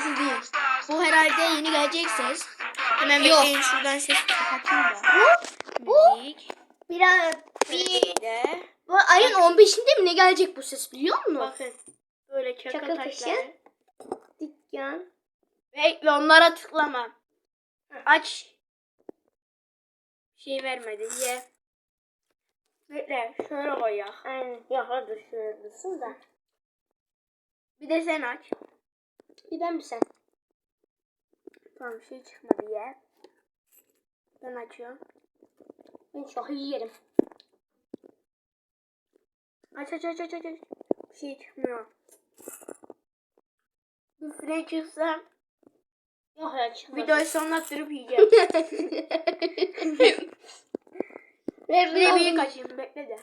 sesi değil. Bu herhalde yeni gelecek ses. Hemen Yok. bekleyin şuradan ses kapatayım da. Bu Müzik. biraz bir De. bu ayın 15'inde mi ne gelecek bu ses biliyor musun? Bakın. Böyle çakıl, Çakıl taşları. Dükkan. Ve, ve onlara tıklama. Aç. Şey vermedi. Ye. Bekle. Şöyle koy ya. Aynen. Ya hadi şöyle dursun da. Bir de sen aç. Bir ben bir sen. Tamam şey çıkmadı ye. Ben açıyorum. Ben iyi yerim. Aç aç aç aç aç. Bir şey çıkmıyor. Bir fren çıksa Yok ya çıkmaz. videoyu sonlandırıp yiyeceğim. Ver bir de bir kaçayım bekle de.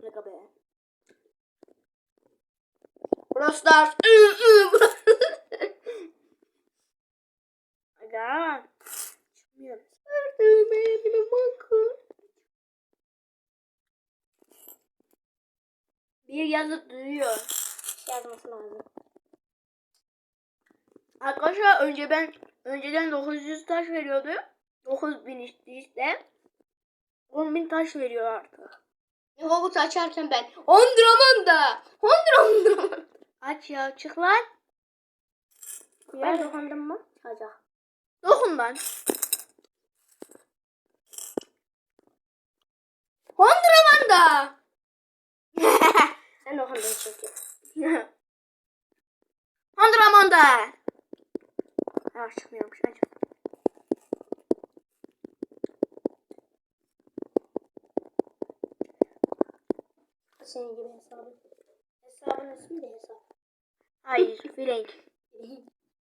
Ne kadar be. Stars. Aga. Çıkmıyor. Bir yazıp duruyor. Şey yazması lazım. Arkadaşlar önce ben önceden 900 taş veriyordu. 9000 işte işte. 10.000 taş veriyor artık. Hogut açarken ben Ondramon da. Ondramon. Aç ya çık lan. Ben dokundım mu? Hadi. Dokun lan. Hondramanda. Sen dokundun çünkü. Hondramanda. Ha çıkmıyormuş. Aç. Senin gibi hesabın. Hesabın ismi de hesap. Hayır. Frank.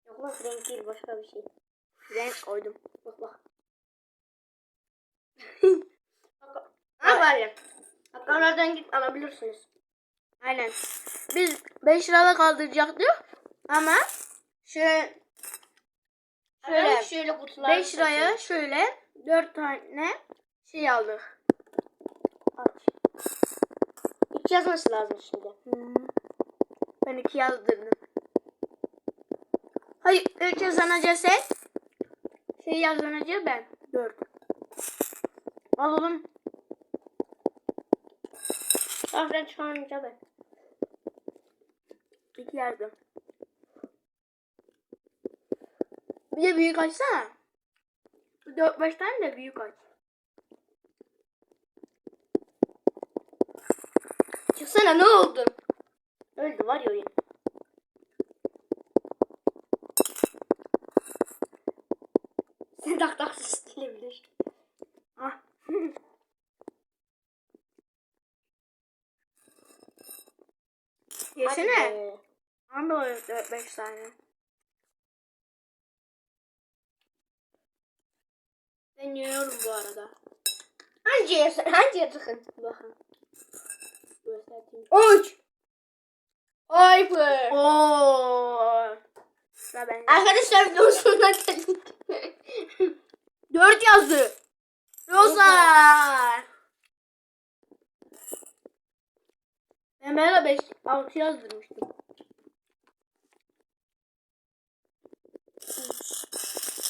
Yok lan Frank değil başka bir şey. Frank koydum. Bak bak. Ha var ya. Haklardan git alabilirsiniz. Aynen. Biz 5 lirada kaldıracaktık ama şöyle Şöyle, şöyle şöyle kutular. 5 liraya şöyle 4 tane şey aldık. Aç. İki yazması lazım şimdi. Ben 2 yazdırdım. Hayır 3 yazanacak sen. Şey yazanacak ben. 4. Al oğlum. Kahven çıkarınca ben. 2 yazdım. Bir de büyük açsana. 4-5 tane de büyük aç. Çıksana ne oldu? Öldü var ya oyun. Sen tak tak isteyebilir. Ah. Yesene. Ama böyle 4-5 tane. Ben yiyorum bu arada. Hangi yesin? Hangi yatıkın? Bakın. Göstereyim. Uç. Hyper. Oo. Sıra bende. Arkadaşlar sonuna geldik. 4 yazdı. Rosa. Ben böyle 5 6 yazdırmıştım.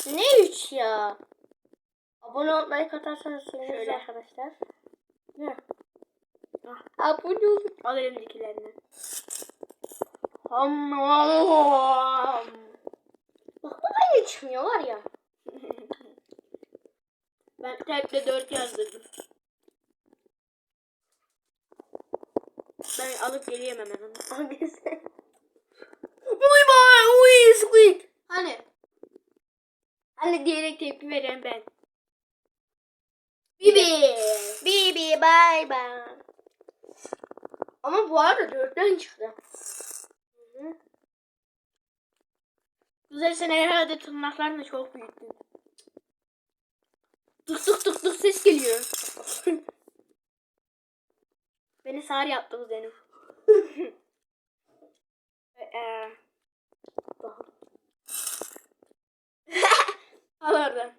ne üç ya? Abone olmayı katarsanız seviniriz Şöyle. arkadaşlar. Ne? Abone olun. Al elimdekilerini. Hamam. Bak bu aynı çıkmıyor var ya. Ben tekle 4 yazdırdım. Ben alıp geleyim hemen onu. Hangisi? Uy bay uy squid. Hani? Hani diyerek tepki veren ben. Bibi. Bibi bay bay. Ama bu arada dörtten çıktı. Güzel sen herhalde tırnaklarını çok büyüttün. Tık tık tık tık ses geliyor. Beni sağır yaptı bu benim. Eee. Al oradan.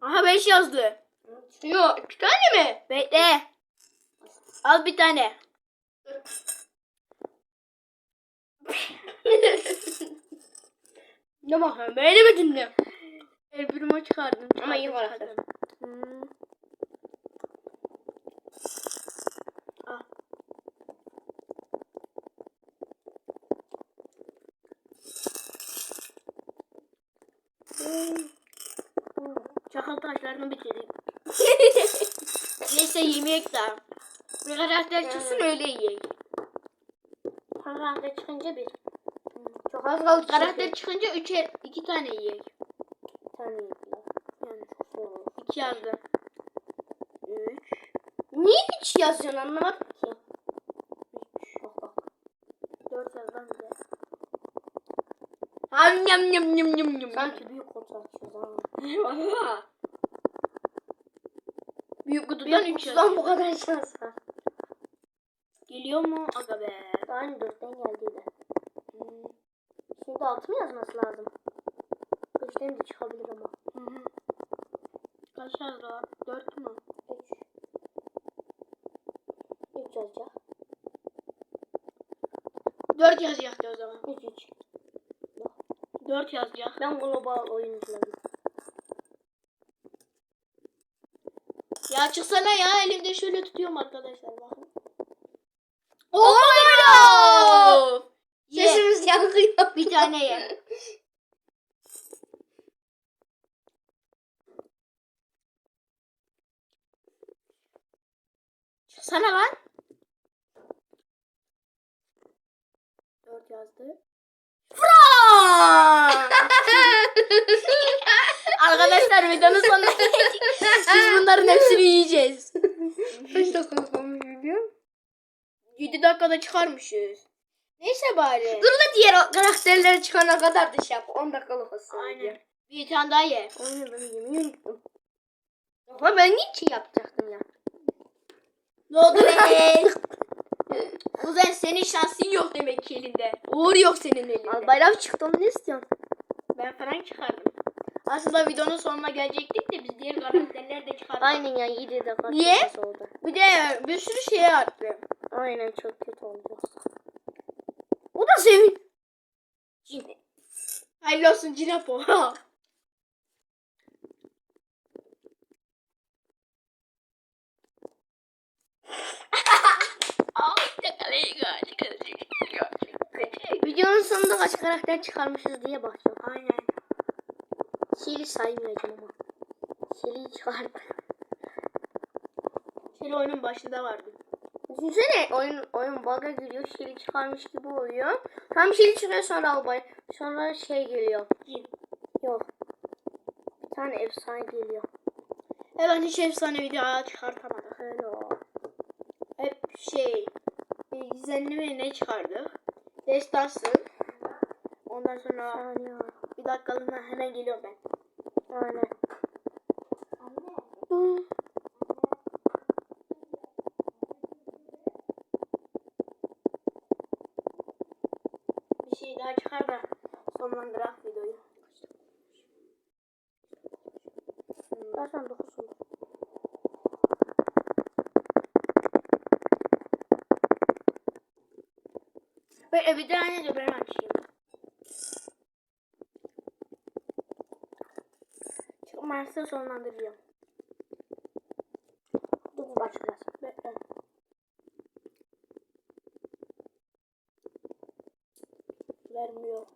Aha 5 yazdı. Yok iki tane mi? Bekle. Al bir tane. Ne bakıyorsun? Beğenemedin mi? El birime çıkardım. Ama iyi var. Hmm. Ah. Çakal taşlarını bitirdik. Neyse yemeyek daha. Bir karakter çıksın öyle yiyek. Karakter çıkınca bir. Çok az kaldı. Karakter çıkınca üçer, iki tane yiyek. Bir tane. Yani Sonra. iki yazdı. Üç. Niye hiç yazıyorsun anlamadım ki. Bak bak. Dört yazdan bile. Am yam yam yam yam yam. Sanki büyük kutu açıyoruz ha. Büyük kutudan üç yazıyor. bu kadar şans var. Geliyor mu? Aga be. Aynı dörtten 6 mı yazması lazım? 5'ten de çıkabilir ama. Hı hı. Kaç yazdı lan? 4 mü? 3. 3 yazacak. 4 yazacaktı o zaman. 3 3. 4 yazacak. Ben global oyuncularım. Ya çıksana ya elimde şöyle tutuyorum arkadaşlar. Tane ye. Çıksana lan. Dört yazdı. Arkadaşlar videonun sonuna geldik. Biz bunların hepsini yiyeceğiz. Kaç dakika kalmış biliyor 7 dakikada çıkarmışız. Neyse bari. Dur da diğer karakterleri çıkana kadar da şey yap. 10 dakikalık olsun. Aynen. Bir tane daha ye. Aynen ben yemeği unuttum. Ama ben niçin yapacaktım ya? Ne oldu be? Kuzen senin şansın yok demek ki elinde. Uğur yok senin elinde. Al bayram çıktı onu ne istiyorsun? Ben falan çıkardım. Aslında videonun sonuna gelecektik de biz diğer karakterleri de çıkardık. Aynen ya 7 dakika Niye? oldu. Bir de bir sürü şey arttı. Aynen çok kötü oldu. Bu da sevin. Hayırlı olsun Cinapo. Videonun sonunda kaç karakter çıkarmışız diye bakacağım. Aynen. Şili saymayacağım ama. Şili'yi çıkardım. Şöyle oyunun başında vardı. Düşünsene oyun oyun bug'a giriyor. Şili çıkarmış gibi oluyor. Tam Şili çıkıyor sonra albay. Sonra şey geliyor. Yok. Bir tane efsane geliyor. Evet hiç efsane video çıkartamadık. Öyle o. Hep şey gizemli ne çıkardık? Destansı. Ondan sonra Saniye. bir dakikalığına hemen geliyorum ben. Aynen. Hı. Bir şey daha çıkar da sonlandırak videoyu. Zaten 9 olur. Böyle bir tane de ben açayım. Çıkmazsa sonlandıracağım. Dur başlayacağız. Bekle. Vermiyor.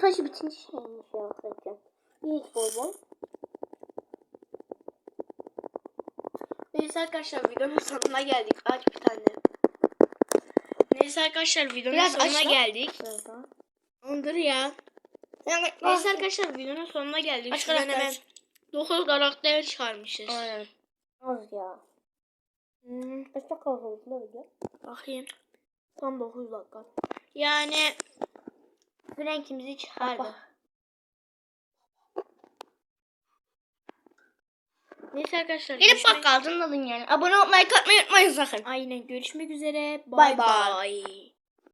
Taşı bitince şeymiş ya zaten. Bir hiç bol bol. Neyse arkadaşlar videonun sonuna geldik. Aç bir tane. Neyse arkadaşlar videonun Biraz sonuna aç lan. geldik. Ondur ya. Neyse arkadaşlar videonun sonuna geldik. Aç karakter. hemen 9 karakter çıkarmışız. Aynen. Az ya. Hmm, Kaç dakika oldu video? bakayım. Tam 9 dakika. Yani Frank'imizi çıkardı. Bak, Neyse arkadaşlar. Gelip görüşmek- bak kaldın alın yani. Abone olmayı, like atmayı unutmayın sakın. Aynen görüşmek üzere. Bay. bay.